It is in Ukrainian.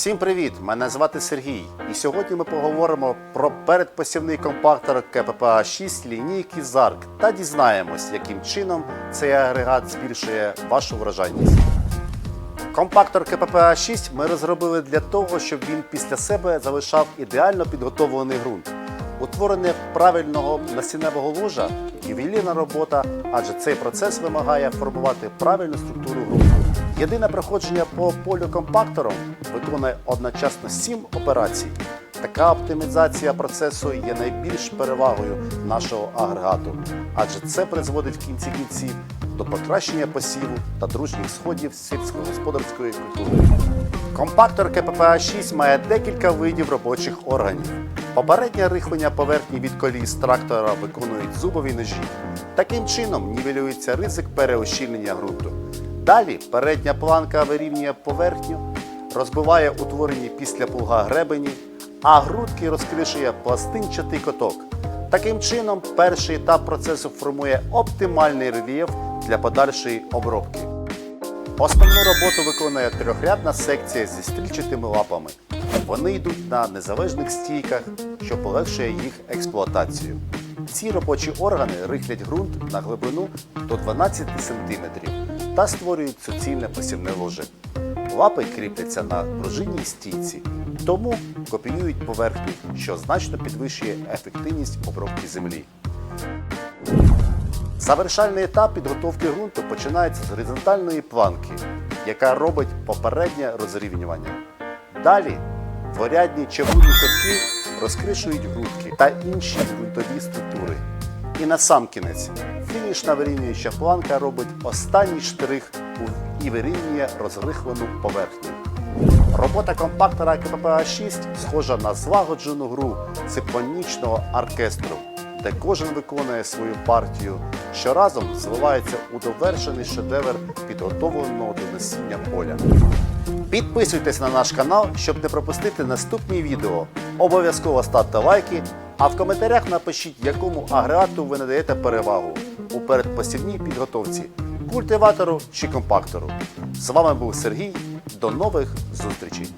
Всім привіт! Мене звати Сергій. І сьогодні ми поговоримо про передпосівний компактор КППА 6 лінійки ZARC та дізнаємось, яким чином цей агрегат збільшує вашу врожайність. Компактор КППА 6 ми розробили для того, щоб він після себе залишав ідеально підготовлений ґрунт. Утворення правильного насінневого ложа ювелірна робота, адже цей процес вимагає формувати правильну структуру ґрунту. Єдине проходження по полю компактором виконує одночасно 7 операцій. Така оптимізація процесу є найбільш перевагою нашого агрегату, адже це призводить в кінці кінців до покращення посіву та дружніх сходів сільськогосподарської культури. Компактор КППА 6 має декілька видів робочих органів. Попереднє рихлення поверхні від коліс трактора виконують зубові ножі. Таким чином нівелюється ризик переощільнення ґрунту. Далі передня планка вирівнює поверхню, розбиває утворені після плуга гребені, а грудки розкришує пластинчатий коток. Таким чином, перший етап процесу формує оптимальний рельєф для подальшої обробки. Основну роботу виконує трьохрядна секція зі стрільчатими лапами. Вони йдуть на незалежних стійках, що полегшує їх експлуатацію. Ці робочі органи рихлять ґрунт на глибину до 12 см та створюють суцільне посівне ложе. Лапи кріпляться на пружинній стійці, тому копіюють поверхню, що значно підвищує ефективність обробки землі. Завершальний етап підготовки ґрунту починається з горизонтальної планки, яка робить попереднє розрівнювання. Далі дворядні чавунні котки розкришують грудки та інші ґрунтові структури. І на сам кінець фінішна вирівнююча планка робить останній штрих і вирівнює розрихлену поверхню. Робота компактора КППА 6 схожа на злагоджену гру симфонічного оркестру, де кожен виконує свою партію, що разом зливається у довершений шедевр підготовленого до насіння поля. Підписуйтесь на наш канал, щоб не пропустити наступні відео. Обов'язково ставте лайки, а в коментарях напишіть, якому агрегату ви надаєте перевагу у передпосівній підготовці культиватору чи компактору. З вами був Сергій. До нових зустрічей!